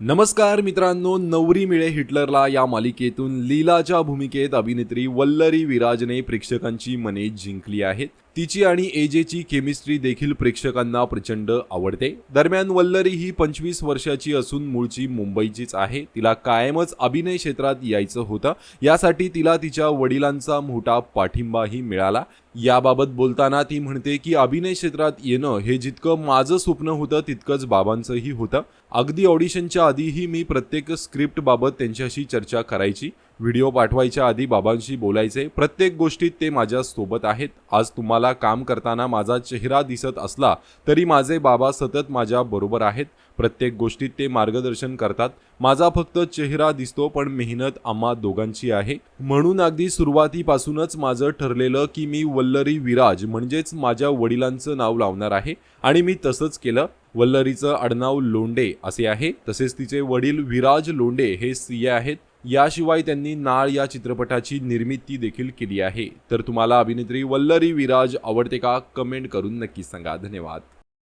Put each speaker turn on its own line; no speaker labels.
नमस्कार मित्रांनो नवरी मिळे हिटलरला या मालिकेतून लीलाच्या भूमिकेत अभिनेत्री वल्लरी विराजने प्रेक्षकांची मने जिंकली आहेत. तिची आणि एजेची केमिस्ट्री देखील प्रेक्षकांना प्रचंड आवडते. दरम्यान वल्लरी ही पंचवीस वर्षाची असून मूळची मुंबईचीच आहे. तिला कायमच अभिनय क्षेत्रात यायचं होतं. यासाठी तिला तिच्या वडिलांचा मोठा पाठिंबाही मिळाला. याबाबत बोलताना ती म्हणते की अभिनय क्षेत्रात येणं हे जितकं माझं स्वप्न होतं तितकंच बाबांचंही होतं. अगदी ऑडिशनच्या आधीही मी प्रत्येक स्क्रिप्टबाबत त्यांच्याशी चर्चा करायची. व्हिडिओ पाठवायच्या आधी बाबांशी बोलायचे. प्रत्येक गोष्टीत ते माझ्या सोबत आहेत. आज तुम्हाला काम करताना माझा चेहरा दिसत असला तरी माझे बाबा सतत माझ्या बरोबर आहेत. प्रत्येक गोष्टीत ते मार्गदर्शन करतात. माझा फक्त चेहरा दिसतो पण मेहनत आम्हा दोघांची आहे. म्हणून अगदी सुरुवातीपासूनच माझं ठरलेलं की मी वल्लरी विराज म्हणजेच माझ्या वडिलांचं नाव लावणार आहे. आणि मी तसंच केलं. वल्लरीचं आडनाव लोंडे असे आहे. तसेच तिचे वडील विराज लोंडे हे सीए आहेत. याशिवाय त्यांनी नाळ या चित्रपटाची निर्मिती देखील केली आहे. तर तुम्हाला अभिनेत्री वल्लरी विराज आवडते का? कमेंट करून नक्की सांगा. धन्यवाद.